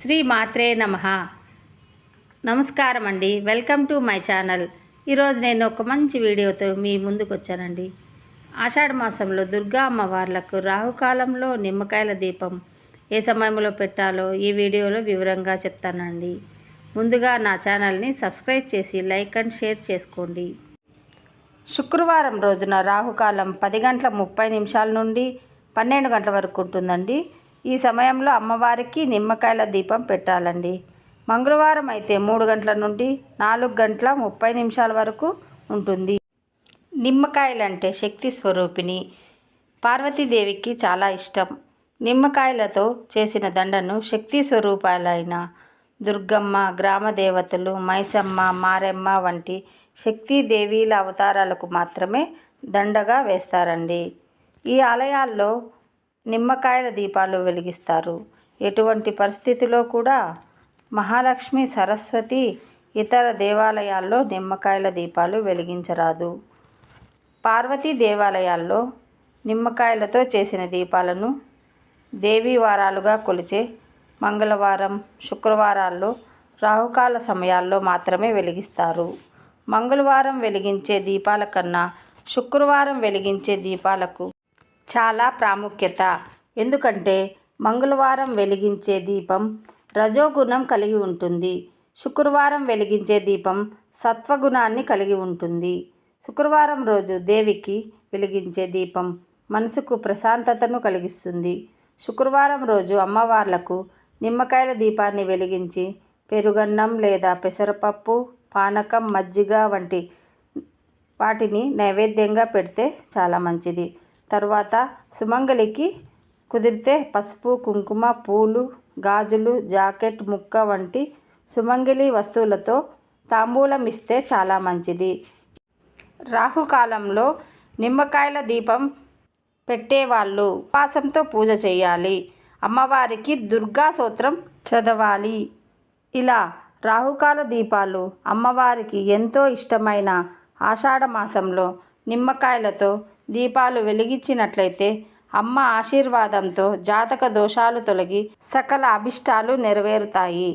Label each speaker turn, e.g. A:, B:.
A: శ్రీ మాత్రే నమ. నమస్కారం అండి వెల్కమ్ టు మై ఛానల్. ఈరోజు నేను ఒక మంచి వీడియోతో మీ ముందుకు వచ్చానండి ఆషాఢ మాసంలో దుర్గా అమ్మవార్లకు రాహుకాలంలో నిమ్మకాయల దీపం ఏ సమయంలో పెట్టాలో ఈ వీడియోలో వివరంగా చెప్తానండి. ముందుగా నా ఛానల్ని సబ్స్క్రైబ్ చేసి లైక్ అండ్ షేర్ చేసుకోండి. శుక్రవారం రోజున రాహుకాలం పది గంటల ముప్పై నిమిషాల నుండి పన్నెండు గంటల వరకు ఉంటుందండి. ఈ సమయంలో అమ్మవారికి నిమ్మకాయల దీపం పెట్టాలండి. మంగళవారం అయితే మూడు గంటల నుండి నాలుగు గంటల ముప్పై నిమిషాల వరకు ఉంటుంది. నిమ్మకాయలంటే శక్తి స్వరూపిణి. పార్వతీదేవికి చాలా ఇష్టం. నిమ్మకాయలతో చేసిన దండను శక్తి స్వరూపాలైన దుర్గమ్మ గ్రామ దేవతలు మైసమ్మ మారెమ్మ వంటి శక్తి దేవీల అవతారాలకు మాత్రమే దండగా వేస్తారండి. ఈ ఆలయాల్లో నిమ్మకాయల దీపాలు వెలిగిస్తారు. ఎటువంటి పరిస్థితిలో కూడా మహాలక్ష్మి సరస్వతి ఇతర దేవాలయాల్లో నిమ్మకాయల దీపాలు వెలిగించరాదు. పార్వతీ దేవాలయాల్లో నిమ్మకాయలతో చేసిన దీపాలను దేవీ వారాలుగా కొలిచే మంగళవారం శుక్రవారాల్లో రాహుకాల సమయాల్లో మాత్రమే వెలిగిస్తారు. మంగళవారం వెలిగించే దీపాల కన్నా శుక్రవారం వెలిగించే దీపాలకు చాలా ప్రాముఖ్యత. ఎందుకంటే మంగళవారం వెలిగించే దీపం రజోగుణం కలిగి ఉంటుంది. శుక్రవారం వెలిగించే దీపం సత్వగుణాన్ని కలిగి ఉంటుంది. శుక్రవారం రోజు దేవికి వెలిగించే దీపం మనసుకు ప్రశాంతతను కలిగిస్తుంది. శుక్రవారం రోజు అమ్మవార్లకు నిమ్మకాయల దీపాన్ని వెలిగించి పెరుగన్నం లేదా పెసరపప్పు పానకం మజ్జిగ వంటి వాటిని నైవేద్యంగా పెడితే చాలా మంచిది. తర్వాత సుమంగలికి కుదిరితే పసుపు కుంకుమ పూలు గాజులు జాకెట్ ముక్క వంటి సుమంగలి వస్తువులతో తాంబూలం ఇస్తే చాలా మంచిది. రాహుకాలంలో నిమ్మకాయల దీపం పెట్టేవాళ్ళు ఉపవాసంతో పూజ చేయాలి. అమ్మవారికి దుర్గా సూత్రం చదవాలి. ఇలా రాహుకాల దీపాలు అమ్మవారికి ఎంతో ఇష్టమైన ఆషాఢ మాసంలో నిమ్మకాయలతో దీపాలు వెలిగించినట్లయితే అమ్మ ఆశీర్వాదంతో జాతక దోషాలు తొలగి సకల అభిష్టాలు నెరవేరుతాయి.